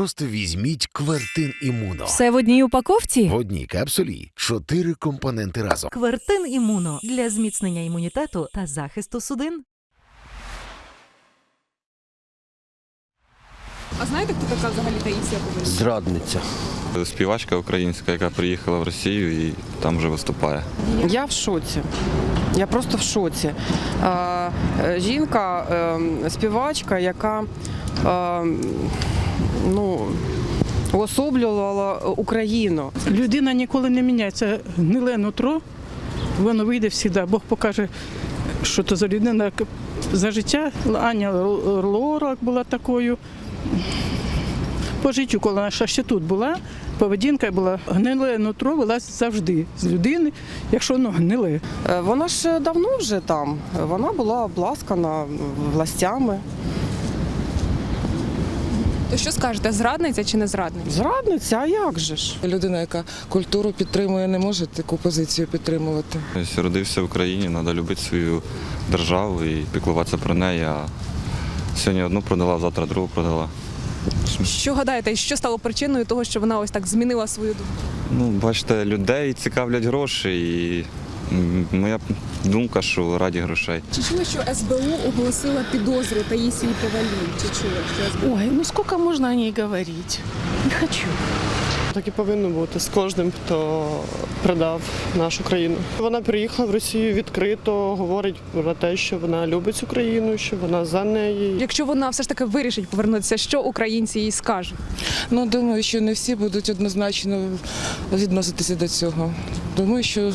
Просто візьміть квертин імуно. Все в одній упаковці? В одній капсулі чотири компоненти разом. Квертин імуно для зміцнення імунітету та захисту судин. А знаєте, хто така взагалі Таїсія Повалій? Зрадниця. Співачка українська, яка приїхала в Росію і там вже виступає. Я в шоці. Я просто в шоці. Е, е, жінка, е, співачка, яка е, ну, уособлювала Україну. Людина ніколи не міняється. Гниле нутро, воно вийде завжди. Бог покаже, що то за людина за життя. Аня Лорак була такою. По життю, коли вона ще тут була, поведінка була гниле нутро вилазить завжди з людини, якщо воно гниле. Е, Вона ж давно вже там. Вона була обласкана властями. То що скажете, зрадниця чи не зрадниця? Зрадниця, а як же ж? Людина, яка культуру підтримує, не може таку позицію підтримувати. Ось Родився в Україні, треба любити свою державу і піклуватися про неї. А сьогодні одну продала, завтра другу продала. Що гадаєте, що стало причиною того, що вона ось так змінила свою думку? Ну, бачите, людей цікавлять гроші, і моя думка, що раді грошей. Чи чули, що СБУ оголосила підозру Таїсії Повалій? Чи чули, що СБУ? Ой, ну скільки можна о ній говорити? Не хочу. Так і повинно бути з кожним, хто продав нашу країну. Вона приїхала в Росію відкрито, говорить про те, що вона любить Україну, що вона за неї. Якщо вона все ж таки вирішить повернутися, що українці їй скажуть? Ну, думаю, що не всі будуть однозначно відноситися до цього. Думаю, що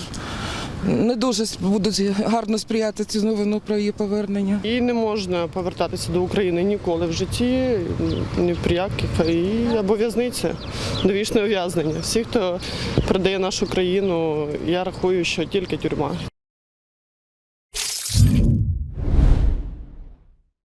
не дуже будуть гарно сприяти цю новину про її повернення. І не можна повертатися до України ніколи в житті, ні при яких. І або в'язниця, довічне ув'язнення. Всі, хто продає нашу країну, я рахую, що тільки тюрма.